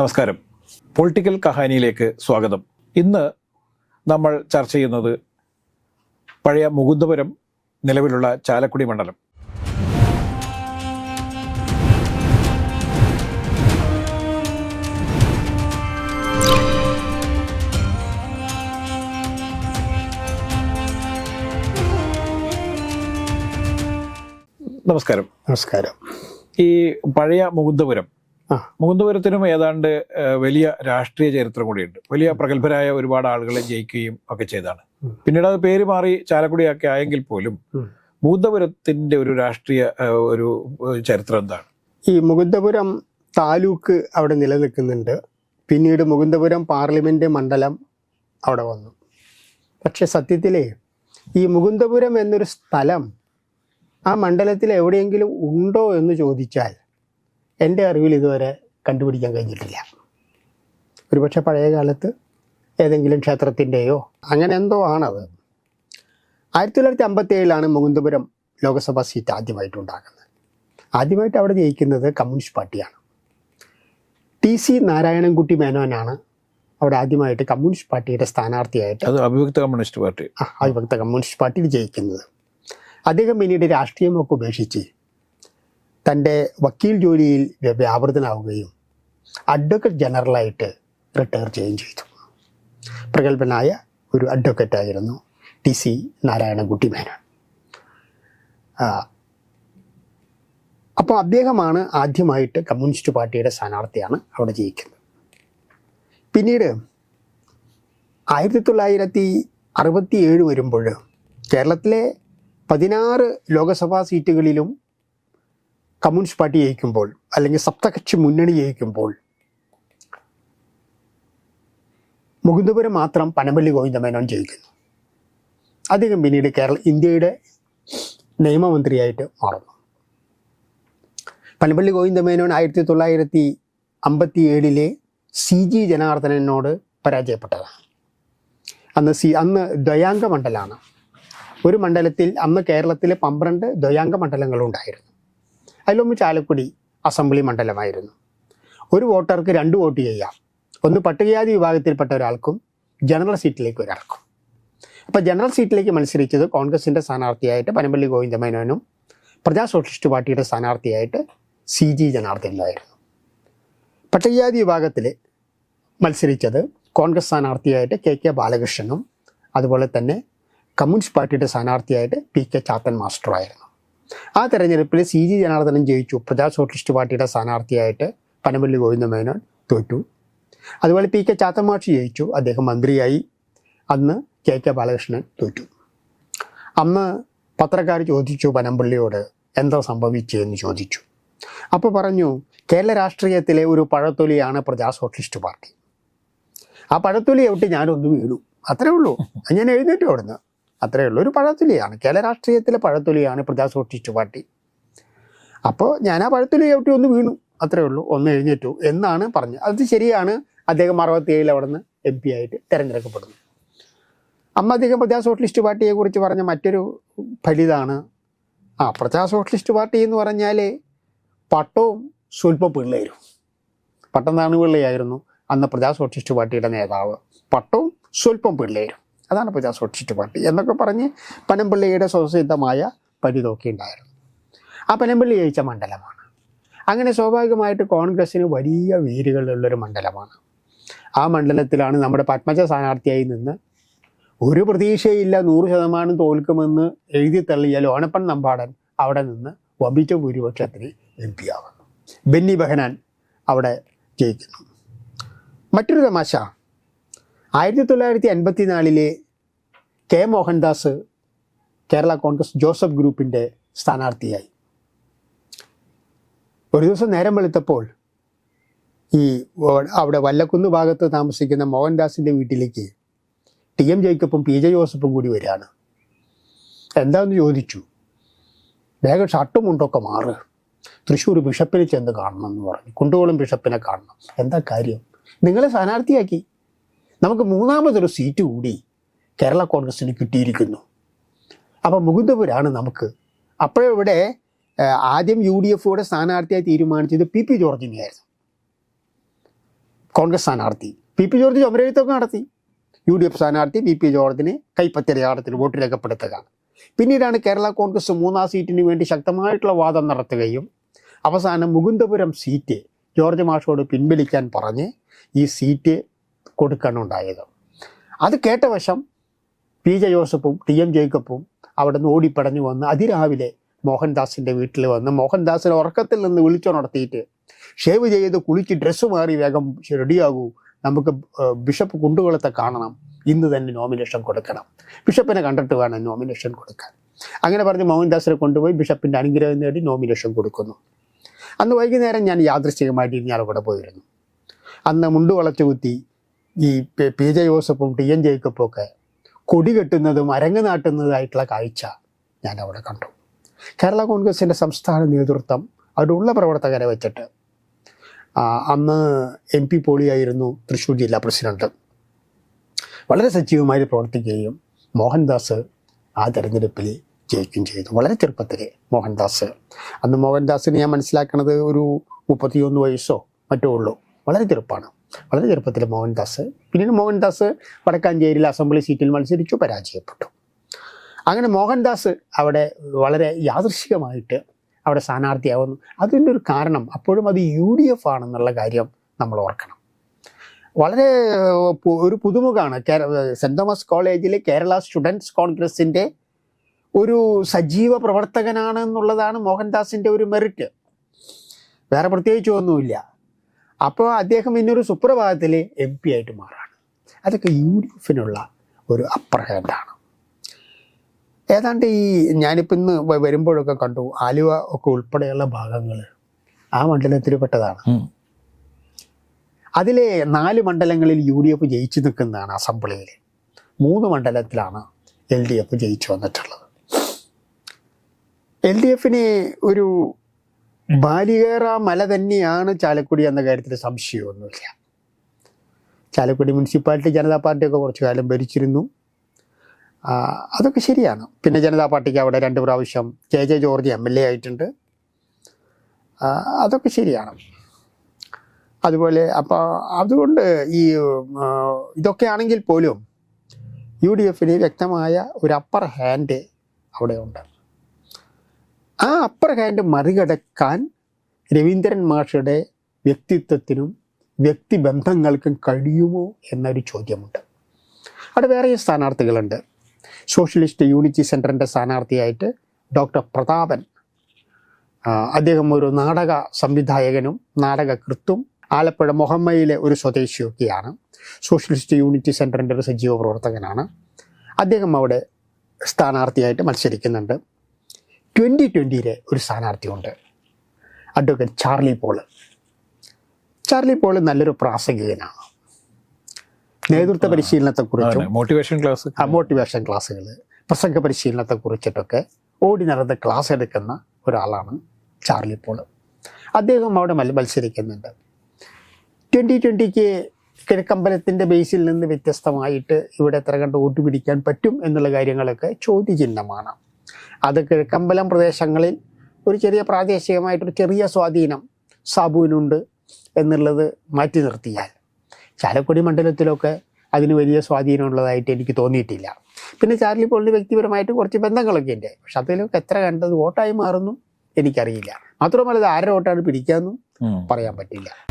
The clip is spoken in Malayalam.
നമസ്കാരം. പൊളിറ്റിക്കൽ കഹാനിയിലേക്ക് സ്വാഗതം. ഇന്ന് നമ്മൾ ചർച്ച ചെയ്യുന്നത് പഴയ മുകുന്ദപുരം നിലവിലുള്ള ചാലക്കുടി മണ്ഡലം. നമസ്കാരം. നമസ്കാരം. ഈ പഴയ മുകുന്ദപുരം. മുകുന്ദപുരത്തിനും ഏതാണ്ട് വലിയ രാഷ്ട്രീയ ചരിത്രം കൂടിയുണ്ട്. വലിയ പ്രഗത്ഭരായ ഒരുപാട് ആളുകളെ ജയിക്കുകയും ഒക്കെ ചെയ്താണ്. പിന്നീട് അത് പേര് മാറി ചാലക്കുടിയൊക്കെ ആയെങ്കിൽ പോലും മുകുന്ദപുരത്തിന്റെ ഒരു രാഷ്ട്രീയ ഒരു ചരിത്രം എന്താണ്? ഈ മുകുന്ദപുരം താലൂക്ക് അവിടെ നിലനിൽക്കുന്നുണ്ട്. പിന്നീട് മുകുന്ദപുരം പാർലമെന്റ് മണ്ഡലം അവിടെ വന്നു. പക്ഷെ സത്യത്തിലേ ഈ മുകുന്ദപുരം എന്നൊരു സ്ഥലം ആ മണ്ഡലത്തിൽ എവിടെയെങ്കിലും ഉണ്ടോ എന്ന് ചോദിച്ചാൽ എന്റെ അറിവിൽ ഇതുവരെ കണ്ടുപിടിക്കാൻ കഴിഞ്ഞിട്ടില്ല. ഒരുപക്ഷെ പഴയ കാലത്ത് ഏതെങ്കിലും ക്ഷേത്രത്തിന്റെയോ അങ്ങനെ എന്തോ ആണത്. ആയിരത്തി തൊള്ളായിരത്തി അമ്പത്തി ഏഴിലാണ് മുകുന്ദപുരം ലോക്സഭാ സീറ്റ് ആദ്യമായിട്ട് ഉണ്ടാകുന്നത് ആദ്യമായിട്ട് അവിടെ ജയിക്കുന്നത് കമ്മ്യൂണിസ്റ്റ് പാർട്ടിയാണ്. ടി സി നാരായണൻകുട്ടി മേനോനാണ് അവിടെ ആദ്യമായിട്ട് കമ്മ്യൂണിസ്റ്റ് പാർട്ടിയുടെ സ്ഥാനാർത്ഥിയായിട്ട് അത് അഭിവക്ത കമ്മ്യൂണിസ്റ്റ് പാർട്ടി. ആ, അവിഭക്ത കമ്മ്യൂണിസ്റ്റ് പാർട്ടിയിൽ ജയിക്കുന്നത്. അദ്ദേഹം പിന്നീട് രാഷ്ട്രീയമൊക്കെ ഉപേക്ഷിച്ച് തന്റെ വക്കീൽ ജോലിയിൽ വ്യാപൃതനാവുകയും അഡ്വക്കേറ്റ് ജനറലായിട്ട് റിട്ടയർ ചെയ്യുകയും ചെയ്തു. പ്രഗത്ഭനായ ഒരു അഡ്വക്കേറ്റ് ആയിരുന്നു ടി സി നാരായണൻകുട്ടി മേനോൻ. അപ്പോൾ അദ്ദേഹമാണ് ആദ്യമായിട്ട് കമ്മ്യൂണിസ്റ്റ് പാർട്ടിയുടെ സ്ഥാനാർത്ഥിയാണ് അവിടെ ജയിക്കുന്നത്. പിന്നീട് ആയിരത്തി തൊള്ളായിരത്തി അറുപത്തി ഏഴ് വരുമ്പോൾ കേരളത്തിലെ പതിനാറ് ലോക്സഭാ സീറ്റുകളിലും കമ്മ്യൂണിസ്റ്റ് പാർട്ടി ജയിക്കുമ്പോൾ അല്ലെങ്കിൽ സപ്തകക്ഷി മുന്നണി ജയിക്കുമ്പോൾ മുകുന്ദപുരം മാത്രം പനമ്പള്ളി ഗോവിന്ദമേനോൻ ജയിക്കുന്നു. അദ്ദേഹം പിന്നീട് കേരള ഇന്ത്യയുടെ നിയമമന്ത്രിയായിട്ട് മാറുന്നു. പനമ്പള്ളി ഗോവിന്ദമേനോൻ ആയിരത്തി തൊള്ളായിരത്തി അമ്പത്തി ഏഴിലെ സി ജി ജനാർദ്ദനോട് പരാജയപ്പെട്ടതാണ്. അന്ന് സി അന്ന് ദ്വയാംഗ മണ്ഡലമാണ്. ഒരു മണ്ഡലത്തിൽ അന്ന് കേരളത്തിലെ പന്ത്രണ്ട് ദ്വയാംഗ മണ്ഡലങ്ങളുണ്ടായിരുന്നു. അതിലൊന്ന് ചാലക്കുടി അസംബ്ലി മണ്ഡലമായിരുന്നു. ഒരു വോട്ടർക്ക് രണ്ട് വോട്ട് ചെയ്യാം. ഒന്ന് പട്ടികജാതി വിഭാഗത്തിൽപ്പെട്ട ഒരാൾക്കും ജനറൽ സീറ്റിലേക്ക് ഒരാൾക്കും. അപ്പോൾ ജനറൽ സീറ്റിലേക്ക് മത്സരിച്ചത് കോൺഗ്രസിന്റെ സ്ഥാനാർത്ഥിയായിട്ട് പനമ്പള്ളി ഗോവിന്ദമേനോനും പ്രജാ സോഷ്യലിസ്റ്റ് പാർട്ടിയുടെ സ്ഥാനാർത്ഥിയായിട്ട് സി ജി ജനാർദ്ദനായിരുന്നു പട്ടികജാതി വിഭാഗത്തിൽ മത്സരിച്ചത് കോൺഗ്രസ് സ്ഥാനാർത്ഥിയായിട്ട് കെ കെ ബാലകൃഷ്ണനും അതുപോലെ തന്നെ കമ്മ്യൂണിസ്റ്റ് പാർട്ടിയുടെ സ്ഥാനാർത്ഥിയായിട്ട് പി കെ ചാത്തൻ മാസ്റ്ററുമായിരുന്നു. ആ തെരഞ്ഞെടുപ്പിൽ സി ജി ജനാർദ്ദനൻ ജയിച്ചു. പ്രജാ സോഷ്യലിസ്റ്റ് പാർട്ടിയുടെ സ്ഥാനാർത്ഥിയായിട്ട് പനമ്പള്ളി ഗോവിന്ദമേനോൻ തോറ്റു. അതുപോലെ പി കെ ചാത്തമാക്ഷി ജയിച്ചു. അദ്ദേഹം മന്ത്രിയായി. അന്ന് കെ കെ ബാലകൃഷ്ണൻ തോറ്റു. അന്ന് പത്രക്കാർ ചോദിച്ചു പനമ്പള്ളിയോട് എന്താ സംഭവിച്ചതെന്ന് ചോദിച്ചു. അപ്പോൾ പറഞ്ഞു കേരള രാഷ്ട്രീയത്തിലെ ഒരു പഴത്തൊലിയാണ് പ്രജാ സോഷ്യലിസ്റ്റ് പാർട്ടി. ആ പഴത്തൊലി ഔട്ട് ഞാനൊന്ന് വീണു. അത്രേ ഉള്ളൂ. ഞാൻ എഴുന്നേറ്റു അവിടുന്ന്. അത്രേ ഉള്ളൂ. ഒരു പഴത്തൊലിയാണ്. കേരള രാഷ്ട്രീയത്തിലെ പഴത്തൊലിയാണ് പ്രജാ സോഷ്യലിസ്റ്റ് പാർട്ടി. അപ്പോൾ ഞാൻ ആ പഴത്തൊലി ചവിട്ടി ഒന്ന് വീണു. അത്രേ ഉള്ളൂ. ഒന്ന് എഴുന്നേറ്റു. എന്നാണ് പറഞ്ഞത്. അത് ശരിയാണ്. അദ്ദേഹം അറുപത്തിയേഴിൽ അവിടുന്ന് എം പി ആയിട്ട് തിരഞ്ഞെടുക്കപ്പെടുന്നു. അമ്മ അദ്ദേഹം പ്രജാ സോഷ്യലിസ്റ്റ് പാർട്ടിയെ കുറിച്ച് പറഞ്ഞ മറ്റൊരു ഫലിതാണ്. ആ പ്രജാ സോഷ്യലിസ്റ്റ് പാർട്ടി എന്ന് പറഞ്ഞാൽ പട്ടവും സ്വൽപ്പ പിള്ളേരും. പട്ടം താണു പിള്ളയായിരുന്നു അന്ന് പ്രജാ സോഷ്യലിസ്റ്റ് പാർട്ടിയുടെ നേതാവ്. പട്ടവും സ്വൽപ്പം പിള്ളേരും. അതാണ് പൂജാ സോഷ്യലിസ്റ്റ് പാർട്ടി എന്നൊക്കെ പറഞ്ഞ് പനമ്പിള്ളിയുടെ സ്വസിദ്ധമായ പരിതൊക്കെ ഉണ്ടായിരുന്നു ആ പനമ്പിള്ളി ജയിച്ച മണ്ഡലമാണ്. അങ്ങനെ സ്വാഭാവികമായിട്ട് കോൺഗ്രസ്സിന് വലിയ വേരുകളുള്ളൊരു മണ്ഡലമാണ്. ആ മണ്ഡലത്തിലാണ് നമ്മുടെ പത്മജ സ്ഥാനാർത്ഥിയായി നിന്ന് ഒരു പ്രതീക്ഷയില്ല നൂറ് ശതമാനം തോൽക്കുമെന്ന് എഴുതി തള്ളിയ ലോണപ്പൻ നമ്പാടൻ അവിടെ നിന്ന് വമ്പിച്ച ഭൂരിപക്ഷത്തിന് എം പി ആവുന്നു. ബെന്നി ബെഹനാൻ അവിടെ ജയിക്കുന്നു. മറ്റൊരു തമാശ. ആയിരത്തി തൊള്ളായിരത്തി എൺപത്തി നാലിലെ K Mohandas Kerala Congress Joseph ഗ്രൂപ്പിന്റെ സ്ഥാനാർത്ഥിയായി. ഒരു ദിവസം നേരം വെളുത്തപ്പോൾ ഈ അവിടെ വല്ലക്കുന്ന് ഭാഗത്ത് താമസിക്കുന്ന മോഹൻദാസിന്റെ വീട്ടിലേക്ക് ടി എം ജേക്കബും പി ജെ ജോസഫും കൂടി വരികയാണ്. എന്താന്ന് ചോദിച്ചു? വേഗം ഷർട്ടും മുണ്ടൊക്കെ മാറ്. തൃശ്ശൂർ ബിഷപ്പിനെ ചെന്ന് കാണണം എന്ന് പറഞ്ഞു. കുണ്ടുകോളം ബിഷപ്പിനെ കാണണം. എന്താ കാര്യം? നിങ്ങളെ സ്ഥാനാർത്ഥിയാക്കി. നമുക്ക് മൂന്നാമതൊരു സീറ്റ് കൂടി കേരള കോൺഗ്രസിന് കിട്ടിയിരിക്കുന്നു. അപ്പോൾ മുകുന്ദപുരാണ് നമുക്ക്. അപ്പോഴിവിടെ ആദ്യം യു ഡി എഫുടെ സ്ഥാനാർത്ഥിയായി തീരുമാനിച്ചത് പി പി ജോർജിനെയായിരുന്നു. കോൺഗ്രസ് സ്ഥാനാർത്ഥി. പി പി ജോർജ് ചുമരെഴുത്തൊക്കെ നടത്തി. യു ഡി എഫ് സ്ഥാനാർത്ഥി പി പി ജോർജിനെ കൈപ്പത്തിരയാടത്തിൽ വോട്ട് രേഖപ്പെടുത്തുക പിന്നീടാണ് കേരള കോൺഗ്രസ് മൂന്നാം സീറ്റിന് വേണ്ടി ശക്തമായിട്ടുള്ള വാദം നടത്തുകയും അവസാനം മുകുന്ദപുരം സീറ്റ് ജോർജ് മാഷോട് പിൻവലിക്കാൻ പറഞ്ഞ് ഈ സീറ്റ് കൊടുക്കാനുണ്ടായത്. അത് കേട്ട വശം പി ജെ ജോസഫും ടി എം ജേക്കബും അവിടെ നിന്ന് ഓടിപ്പടഞ്ഞു വന്ന് അതിരാവിലെ മോഹൻദാസിന്റെ വീട്ടിൽ വന്ന് മോഹൻദാസിനെ ഉറക്കത്തിൽ നിന്ന് വിളിച്ചുണർത്തിയിട്ട് ഷേവ് ചെയ്ത് കുളിച്ച് ഡ്രസ്സ് മാറി വേഗം റെഡിയാകൂ. നമുക്ക് ബിഷപ്പ് കുണ്ടുകുളത്തെ കാണണം. ഇന്ന് തന്നെ നോമിനേഷൻ കൊടുക്കണം. ബിഷപ്പിനെ കണ്ടിട്ട് വേണം നോമിനേഷൻ കൊടുക്കാൻ. അങ്ങനെ പറഞ്ഞ് മോഹൻദാസിനെ കൊണ്ടുപോയി ബിഷപ്പിന്റെ അനുഗ്രഹം നേടി നോമിനേഷൻ കൊടുക്കുന്നു. അന്ന് വൈകുന്നേരം ഞാൻ യാദൃശ്ചികമായിട്ട് ഇരിഞ്ഞാലക്കൂടെ പോയിരുന്നു. അന്ന് മുണ്ട് വളച്ചു കുത്തി ഈ പി- ജെ ജോസഫും ടി എൻ ജേക്കബും ഒക്കെ കൊടി കെട്ടുന്നതും അരങ്ങ് നാട്ടുന്നതായിട്ടുള്ള കാഴ്ച ഞാൻ അവിടെ കണ്ടു. കേരള കോൺഗ്രസിന്റെ സംസ്ഥാന നേതൃത്വം അവിടെ ഉള്ള പ്രവർത്തകരെ വെച്ചിട്ട് അന്ന് എം പി പോളിയായിരുന്നു തൃശ്ശൂർ ജില്ലാ പ്രസിഡന്റ്. വളരെ സജീവമായി പ്രവർത്തിക്കുകയും മോഹൻദാസ് ആ തെരഞ്ഞെടുപ്പിൽ ജയിക്കുകയും ചെയ്തു. വളരെ ചെറുപ്പത്തിൽ മോഹൻദാസ്. അന്ന് മോഹൻദാസിനെ ഞാൻ മനസ്സിലാക്കുന്നത് ഒരു മുപ്പത്തിയൊന്ന് വയസ്സോ മറ്റോ ഉള്ളൂ. വളരെ ചെറുപ്പമാണ് വളരെ ചെറുപ്പത്തിൽ മോഹൻദാസ് പിന്നീട് മോഹൻദാസ് വടക്കാഞ്ചേരിയിൽ അസംബ്ലി സീറ്റിൽ മത്സരിച്ചു പരാജയപ്പെട്ടു. അങ്ങനെ മോഹൻദാസ് അവിടെ വളരെ യാദൃശികമായിട്ട് അവിടെ സ്ഥാനാർത്ഥിയാവുന്നു. അതിന്റെ ഒരു കാരണം അപ്പോഴും അത് യു ഡി എഫ് ആണെന്നുള്ള കാര്യം നമ്മൾ ഓർക്കണം. വളരെ ഒരു പുതുമുഖമാണ് സെന്റ് തോമസ് കോളേജിലെ കേരള സ്റ്റുഡൻസ് കോൺഗ്രസിന്റെ ഒരു സജീവ പ്രവർത്തകനാണ് എന്നുള്ളതാണ് മോഹൻദാസിന്റെ ഒരു മെറിറ്റ്. വേറെ പ്രത്യേകിച്ച് ഒന്നുമില്ല. അപ്പോൾ അദ്ദേഹം ഇന്നൊരു സുപ്രഭാതത്തിൽ എം പി ആയിട്ട് മാറാണ്. അതൊക്കെ യു ഡി എഫിനുള്ള ഒരു അപ്പർ ഹാൻഡാണ് ഏതാണ്ട് ഈ ഞാനിപ്പോൾ ഇന്ന് വരുമ്പോഴൊക്കെ കണ്ടു ആലുവ ഒക്കെ ഉൾപ്പെടെയുള്ള ഭാഗങ്ങൾ ആ മണ്ഡലത്തിൽ പെട്ടതാണ്. അതിലെ നാല് മണ്ഡലങ്ങളിൽ യു ഡി എഫ് ജയിച്ചു നിൽക്കുന്നതാണ് അസംബ്ലിയിൽ മൂന്ന് മണ്ഡലത്തിലാണ് എൽ ഡി എഫ് ജയിച്ചു വന്നിട്ടുള്ളത്. എൽ ഡി എഫിന് ഒരു ബാലികേറ മല തന്നെയാണ് ചാലക്കുടി എന്ന കാര്യത്തിൽ സംശയമൊന്നുമില്ല. ചാലക്കുടി മുനിസിപ്പാലിറ്റി ജനതാ പാർട്ടിയൊക്കെ കുറച്ചു കാലം ഭരിച്ചിരുന്നു. അതൊക്കെ ശരിയാണ്. പിന്നെ ജനതാ പാർട്ടിക്ക് അവിടെ രണ്ട് പ്രാവശ്യം K J George M L A ആയിട്ടുണ്ട്. അതൊക്കെ ശരിയാണ്. അതുപോലെ അപ്പോൾ അതുകൊണ്ട് ഈ ഇതൊക്കെ ആണെങ്കിൽ പോലും യു ഡി എഫിന് വ്യക്തമായ ഒരു അപ്പർ ഹാൻഡ് അവിടെ ഉണ്ട്. ആ അപ്പർ ഹാൻഡ് മറികടക്കാൻ രവീന്ദ്രൻ മാഷയുടെ വ്യക്തിത്വത്തിനും വ്യക്തിബന്ധങ്ങൾക്കും കഴിയുമോ എന്നൊരു ചോദ്യമുണ്ട്. അവിടെ വേറെ സ്ഥാനാർത്ഥികളുണ്ട്. സോഷ്യലിസ്റ്റ് യൂണിറ്റി സെന്ററിന്റെ സ്ഥാനാർത്ഥിയായിട്ട് ഡോക്ടർ പ്രതാപൻ. അദ്ദേഹം ഒരു നാടക സംവിധായകനും നാടകകൃത്തും ആലപ്പുഴ മൊഹമ്മയിലെ ഒരു സ്വദേശിയൊക്കെയാണ്. സോഷ്യലിസ്റ്റ് യൂണിറ്റി സെന്ററിന്റെ ഒരു സജീവ പ്രവർത്തകനാണ്. അദ്ദേഹം അവിടെ സ്ഥാനാർത്ഥിയായിട്ട് മത്സരിക്കുന്നുണ്ട്. ട്വന്റി ട്വന്റിയിലെ ഒരു സ്ഥാനാർത്ഥിയുണ്ട്. Advocate Charlie Paul Charlie Paul നല്ലൊരു പ്രാസംഗികനാണ്. നേതൃത്വ പരിശീലനത്തെക്കുറിച്ചും മോട്ടിവേഷൻ ക്ലാസ് ആ മോട്ടിവേഷൻ ക്ലാസ്സുകൾ പ്രസംഗ പരിശീലനത്തെ കുറിച്ചിട്ടൊക്കെ ഓടി നടന്ന് ക്ലാസ് എടുക്കുന്ന ഒരാളാണ് ചാർലി പോൾ അദ്ദേഹം അവിടെ മത്സരിക്കുന്നുണ്ട്. ട്വന്റി ട്വന്റിക്ക് കിഴക്കമ്പലത്തിന്റെ ബേസിൽ നിന്ന് വ്യത്യസ്തമായിട്ട് ഇവിടെ എത്ര കണ്ട് വോട്ട് പിടിക്കാൻ പറ്റും എന്നുള്ള കാര്യങ്ങളൊക്കെ ചോദ്യചിഹ്നമാണ്. അത് കിഴക്കമ്പലം പ്രദേശങ്ങളിൽ ഒരു ചെറിയ പ്രാദേശികമായിട്ടൊരു ചെറിയ സ്വാധീനം സാബുവിനുണ്ട് എന്നുള്ളത് മാറ്റി നിർത്തിയാൽ ചാലക്കുടി മണ്ഡലത്തിലൊക്കെ അതിന് വലിയ സ്വാധീനമുള്ളതായിട്ട് എനിക്ക് തോന്നിയിട്ടില്ല. പിന്നെ ചാർലി പോളിന് വ്യക്തിപരമായിട്ട് കുറച്ച് ബന്ധങ്ങളൊക്കെ ഉണ്ട്. പക്ഷെ അതിലൊക്കെ എത്ര കണ്ടത് വോട്ടായി മാറുന്നു എനിക്കറിയില്ല. മാത്രമല്ല ഇത് ആരുടെ വോട്ടാണ് പിടിക്കാമെന്നും പറയാൻ പറ്റില്ല.